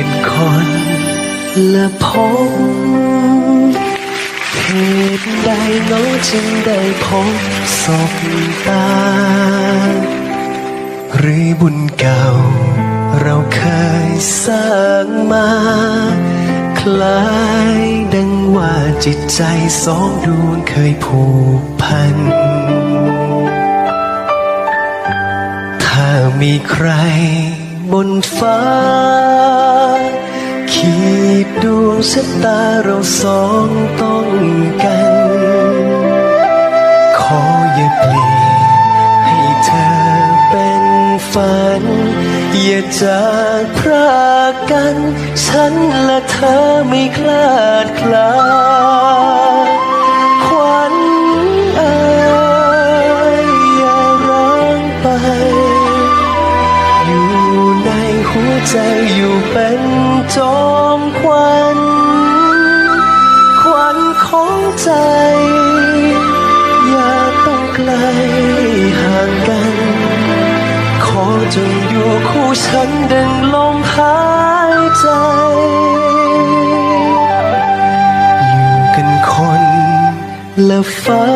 กันคนละพบเหตุใดเน้อจึงได้พบศพตา หรือบุญเก่า เราเคยสร้างมา คล้ายดังว่าจิตใจสองดวงเคยผูกพัน ถ้ามีใคร บนฟ้า ขีดดวงชะตาเราสองต้องกัน ขออย่าเปลี่ยนให้เธอเป็นฝัน อย่าจากพรากกัน ฉันและเธอไม่คลาดคลา ใจอยู่เป็นจอมควันควันของใจ อย่าต้องไกลห่างกัน ขอจงอยู่คู่ฉันดังลมหายใจ อยู่กันคนละฟ้า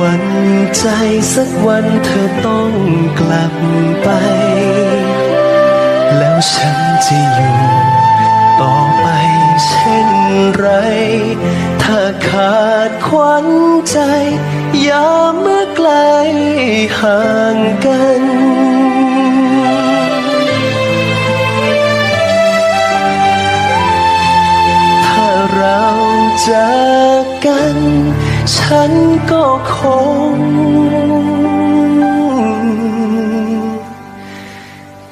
วันใจสักวันเธอต้องกลับ ฉันจะอยู่ต่อไปเช่นไร ถ้าขาดขวัญใจอย่าเมื่อไกลห่างกันถ้าเราจากกัน ฉันก็คง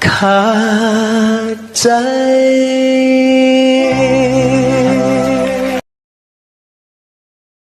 ขาด ใจ